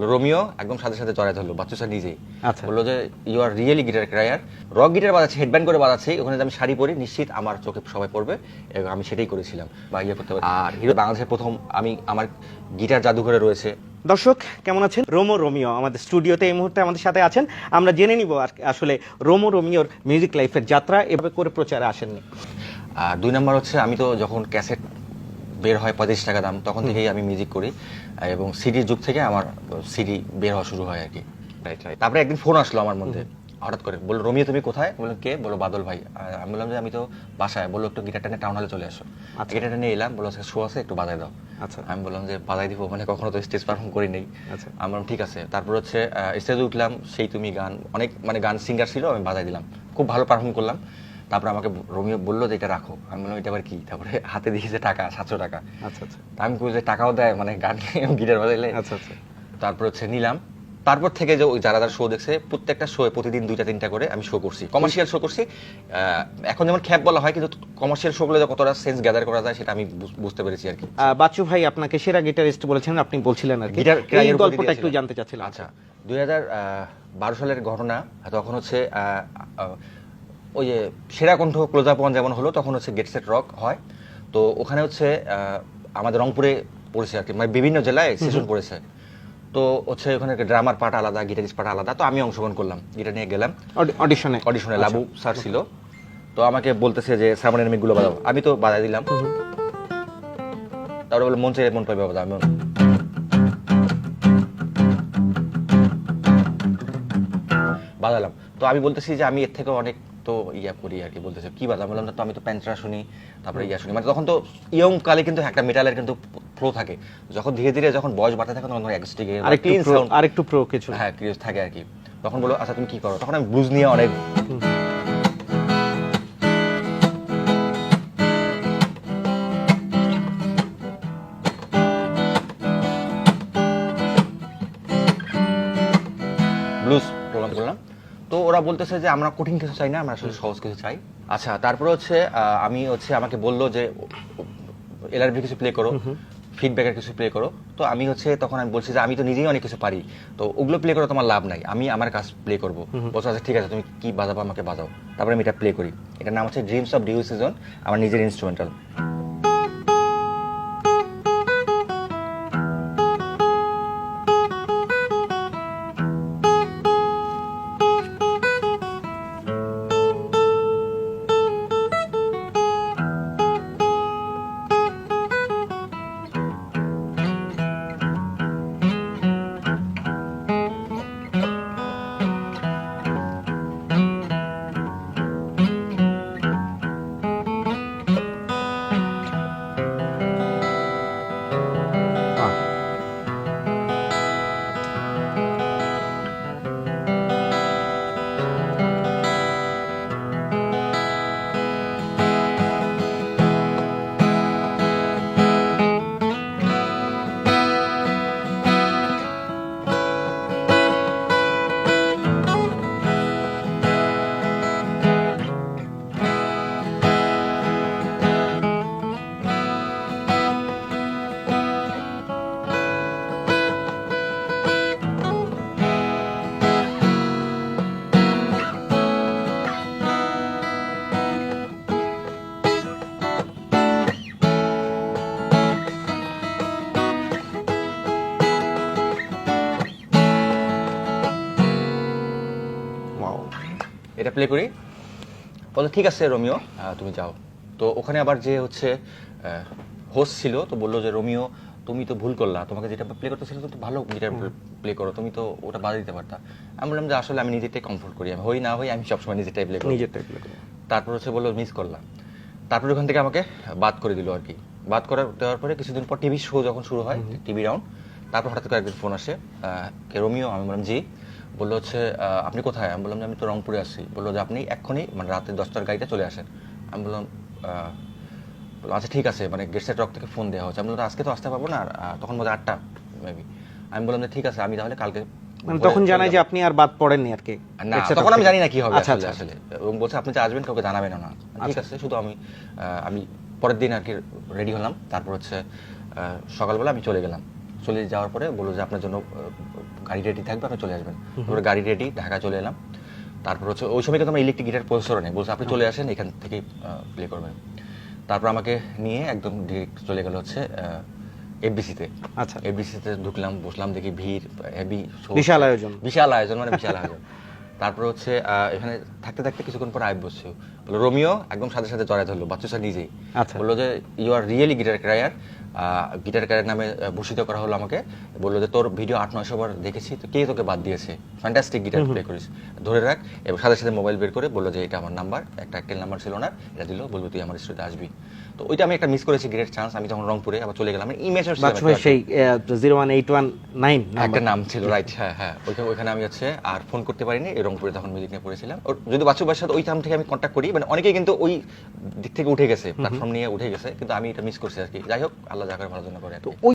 Romeo একদম সাথে সাথে জড়াই ধরলো বাচ্চু স্যার নিজেই। আচ্ছা। বলল যে you are really guitar crier rock guitar বাজাচ্ছি headband করে বাজাচ্ছি ওখানে আমি শাড়ি পরি নিশ্চিত আমার চোখে সবাই পড়বে এবং আমি সেটাই করেছিলাম বা ইয়ে করতে পারি। আর হিরো বাংলাদেশের প্রথম আমি আমার গিটার জাদুঘরে রয়েছে। দর্শক কেমন আছেন? রোমো রোমিও আমাদের স্টুডিওতে এই মুহূর্তে আমাদের সাথে আছেন। আমরা জেনে নিব আর- আসলে রোমো রোমিওর মিউজিক লাইফের যাত্রা এভাবে করে প্রচারে আসেননি। আর দুই নম্বর হচ্ছে আমি তো যখন ক্যাসেট বের হয় পঁয়ত্রিশ টাকা দাম তখন থেকেই আমি মিউজিক করি। এবং সিডির যুগ থেকে আমার সিডি বের হওয়া শুরু হয় আর কি। রাইট রাইট তারপরে একদিন ফোন আসলো আমার মধ্যে হঠাৎ করে। বলল রোমিও তুমি কোথায়? বলল কে? বলো বাদল ভাই। আমি বললাম যে আমি তো বাসায়। বলল একটু গিটারটা নিয়ে টাউন হলে চলে আসো। আচ্ছা। গিটারটা নিয়ে এলাম বলল শো আছে একটু বাজাই দাও। আচ্ছা। আমি বললাম যে বাজাই দিব? মানে কখনো তো স্টেজ পারফর্ম করি নেই। আচ্ছা। আমি বললাম ঠিক আছে। তারপর হচ্ছে স্টেজে উঠলাম সেই তুমি গান অনেক মানে গান সিঙ্গার ছিল আমি বাজাই দিলাম। খুব ভালো পারফর্ম করলাম। তারপর আমাকে রোমিও বলল যে এটা রাখো। আমি বললাম এটা আবার কি? তারপরে হাতে দিয়েছে টাকা সাতশো টাকা। আচ্ছা আচ্ছা। আমি বলি যে টাকাও দেয় মানে গান গিটার বাজাইলে। আচ্ছা আচ্ছা। তারপর হচ্ছে নিলাম। তারপর থেকে যে যারা যারা শো দেখছে প্রত্যেকটা শো প্রতিদিন দুইটা তিনটা করে আমি শো করছি। কমার্শিয়াল শো করছি। এখন যেমন খ্যাপ বলা হয় কিন্তু কমার্শিয়াল শোগুলো যে কতটা সেন্স গ্যাদার করা যায় সেটা আমি বুঝ- বুঝতে পেরেছি আর কি। বাচ্চু ভাই আপনাকে সেরা গিটারিস্ট বলেছেন আপনি বলছিলেন আর কি। গিটার এই গল্পটা একটু জানতে চাচ্ছিলাম। আচ্ছা। দুই হাজার বারো সালের ঘটনা তখন হচ্ছে ওই যে সেরা কণ্ঠ ক্লোজ আপ ওয়ান যেমন হলো তখন হচ্ছে গেট সেট রক হয়। তো ওখানে হচ্ছে আমাদের রংপুরে পড়েছে আর কি মানে বিভিন্ন জেলায় সেশন পড়েছে। তো হচ্ছে ওখানে ড্রামার পার্ট আলাদা গিটারিস্ট পার্ট আলাদা তো আমি অংশগ্রহণ করলাম গিটার নিয়ে গেলাম। অডিশনে অডিশনে লাবু স্যার ছিল। তো আমাকে বলতেছে যে সামনের মিটগুলো বাজাও। আমি তো বাজাই দিলাম। তারপরে বলে মন চাই মন পাইবে বাজাও। আমি বাজালাম। তো আমি বলতেছি যে আমি এর থেকে অনেক তো ইয়া করি আর কি বলতেছে কি বাজাম বললাম তো আমি তো প্যান্টরা শুনি তারপরে ইয়া শুনি। মানে তখন তো ইয়ং কালে কিন্তু একটা মেটালের কিন্তু প্রো থাকে। যখন ধীরে ধীরে যখন বয়স বাড়তে থাকে তখন অ্যাকস্টিক আরেকটু আরেকটু প্রো কিছু। হ্যাঁ ক্রিয়েজ থাকে আর কি। তখন বলো আচ্ছা তুমি কি করো? তখন আমি ব্লুজ নিয়ে অনেক ব্লুজ তো ওরা বলতেছে যে আমরা কঠিন কিছু চাই না আমরা আসলে সহজ কিছু চাই। আচ্ছা তারপরে হচ্ছে আমি হচ্ছে আমাকে বলল যে এলআরবি কিছু প্লে করো ফিডব্যাকের কিছু প্লে করো। তো আমি হচ্ছে তখন আমি বলছি যে আমি তো নিজেই অনেক কিছু পারি। তো ওগুলো প্লে করে তোমার লাভ নাই আমি আমার কাজ প্লে করব। বলছো আচ্ছা ঠিক আছে তুমি কি বাজাবো আমাকে বাজাও? তারপরে আমি এটা প্লে করি। এটার নাম হচ্ছে ড্রিমস অফ ডিউ সিজন আমার নিজের ইনস্ট্রুমেন্টাল এটা প্লে করি। বলল ঠিক আছে রোমিও তুমি যাও। তো ওখানে আবার যে হচ্ছে হোস্ট ছিল তো বলল যে রোমিও তুমি তো ভুল করলা। তোমাকে যেটা প্লে করতে ছিল তুমি তো ভালো গিটার প্লে করো তুমি তো ওটা বাধা দিতে পারতা। আমি বললাম যে আসলে আমি নিজেরটাই কমফোর্ট করি। আমি হই না হই আমি সবসময় নিজেরটাই প্লে করি। নিজের টাইপ লাগে তারপর হচ্ছে বলল মিস করলাম তারপর ওখান থেকে আমাকে বাদ করে দিল আর কি বাদ করার দেওয়ার পরে কিছুদিন পর টিভি শো যখন শুরু হয় টিভি রাউন্ড তারপর হঠাৎ করে একদিন ফোন আসে রোমিও? আমি বললাম জি। বলল হচ্ছে আপনি কোথায়? আমি বললাম যে আমি তো রংপুরে আসছি বলল যে আপনি এক্ষুনি মানে রাতে দশটার গাড়িতে চলে আসেন। আমি বললাম আচ্ছা ঠিক আছে মানে গেস্টের রক থেকে ফোন দেওয়া হচ্ছে আমি বললাম আজকে তো আসতে পারব না তখন বোধ আটটা মেবি আমি বললাম যে ঠিক আছে আমি তাহলে কালকে মানে তখন জানাই যে আপনি আর বাদ পড়েননি আর কি না তখন আমি জানি না কি হবে আচ্ছা আসলে আচ্ছা। আসলে। এবং বলছে আপনি যে আসবেন কাউকে জানাবেন না। ঠিক আচ্ছা। আছে শুধু আমি আহ, আমি পরের দিন আর কি রেডি হলাম। তারপর হচ্ছে আহ, সকালবেলা আমি চলে গেলাম। চলে যাওয়ার পরে বলল যে আপনার জন্য গাড়ি রেডি থাকবে আপনি চলে আসবেন। তারপরে গাড়ি রেডি ঢাকা চলে এলাম। তারপর হচ্ছে ওই সময় কিন্তু আমার ইলেকট্রিক গিটার প্রসেসরও নেই। বলছে আপনি চলে আসেন এখান থেকেই প্লে করবেন। তারপর আমাকে নিয়ে একদম ডিরেক্ট চলে গেল হচ্ছে এফবিসিতে আচ্ছা। এফবিসিতে ঢুকলাম বসলাম দেখি ভিড় হেভি বিশাল আয়োজন। বিশাল আয়োজন মানে বিশাল আয়োজন। তারপর হচ্ছে আহ, এখানে থাকতে থাকতে কিছুক্ষণ পর আইব বসছে। বলল রোমিও একদম সাথে সাথে জড়াই ধরলো বাচ্চু স্যার নিজেই। আচ্ছা। বলল যে you are really guitar crier guitar crier নামে ভূষিত করা হলো আমাকে। বলল যে তোর ভিডিও আট নয়শো বার দেখেছি তো কে তোকে বাদ দিয়েছে? ফ্যান্টাস্টিক গিটার প্লে করিস। ধরে রাখ এবং সাথে সাথে মোবাইল বের করে বলল যে এটা আমার নাম্বার একটা একটেল নাম্বার ছিল না এটা দিল বলব তুই আমার স্টুডিওতে আসবি। তো ওইটা আমি একটা মিস করেছি গ্রেট চান্স আমি যখন রংপুরে আবার চলে গেলাম ইমেজের সেই zero one eight one nine একটা নাম ছিল রাইট হ্যাঁ হ্যাঁ ওইখানে ওইখানে আমি হচ্ছে আর ফোন করতে পারিনি এই রংপুরে তখন মিউজিক নিয়ে পড়েছিলাম। ওর যদি বাচ্চু ভাইয়ের সাথে ওই নাম থেকে আমি কন্ট্যাক্ট করি মানে অনেকেই কিন্তু ওই দিক থেকে উঠে গেছে প্ল্যাটফর্ম নিয়ে উঠে গেছে কিন্তু আমি এটা মিস করছি আর কি। যাই হোক আল্লাহ যা করে ভালো জন্য করে তো ওই